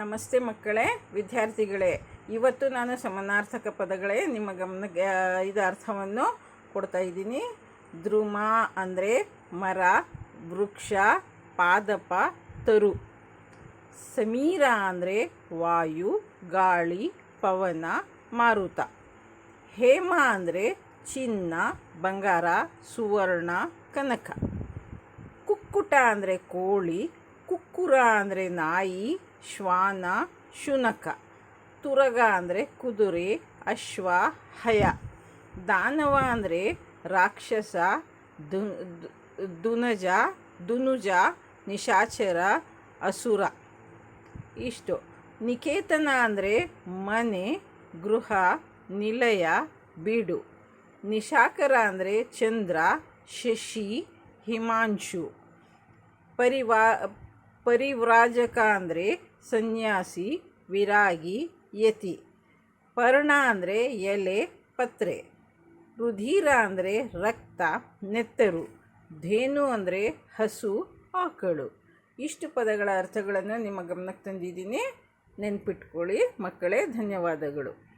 ನಮಸ್ತೆ ಮಕ್ಕಳೇ, ವಿದ್ಯಾರ್ಥಿಗಳೇ. ಇವತ್ತು ನಾನು ಸಮಾನಾರ್ಥಕ ಪದಗಳೇ ನಿಮ್ಮ ಗಮನಕ್ಕೆ ಇದು ಅರ್ಥವನ್ನು ಕೊಡ್ತಾ ಇದ್ದೀನಿ. ದ್ರುಮ ಅಂದರೆ ಮರ, ವೃಕ್ಷ, ಪಾದಪ, ತರು. ಸಮೀರ ಅಂದರೆ ವಾಯು, ಗಾಳಿ, ಪವನ, ಮಾರುತ. ಹೇಮ ಅಂದರೆ ಚಿನ್ನ, ಬಂಗಾರ, ಸುವರ್ಣ, ಕನಕ. ಕುಕ್ಕುಟ ಅಂದರೆ ಕೋಳಿ ಕುಕ್ಕುರ ಅಂದರೆ ನಾಯಿ, ಶ್ವಾನ, ಶುನಕ. ತುರಗ ಅಂದರೆ ಕುದುರೆ, ಅಶ್ವ, ಹಯ. ದಾನವ ಅಂದರೆ ರಾಕ್ಷಸ, ದು ದುನಜ, ದುನುಜ, ನಿಶಾಚರ, ಅಸುರ. ಇಷ್ಟು. ನಿಕೇತನ ಅಂದರೆ ಮನೆ, ಗೃಹ, ನಿಲಯ, ಬೀಡು. ನಿಶಾಕರ ಅಂದರೆ ಚಂದ್ರ, ಶಶಿ, ಹಿಮಾಂಶು. ಪರಿವಾ ಪರಿವ್ರಾಜಕ ಅಂದರೆ ಸನ್ಯಾಸಿ, ವಿರಾಗಿ, ಯತಿ. ಪರ್ಣ ಅಂದರೆ ಎಲೆ, ಪತ್ರೆ. ರುಧಿರ ಅಂದರೆ ರಕ್ತ, ನೆತ್ತರು. ಧೇನು ಅಂದರೆ ಹಸು, ಆಕಳು. ಇಷ್ಟು ಪದಗಳ ಅರ್ಥಗಳನ್ನು ನಿಮ್ಮ ಗಮನಕ್ಕೆ ತಂದಿದ್ದೀನಿ. ನೆನ್ಪಿಟ್ಕೊಳ್ಳಿ ಮಕ್ಕಳೇ, ಧನ್ಯವಾದಗಳು.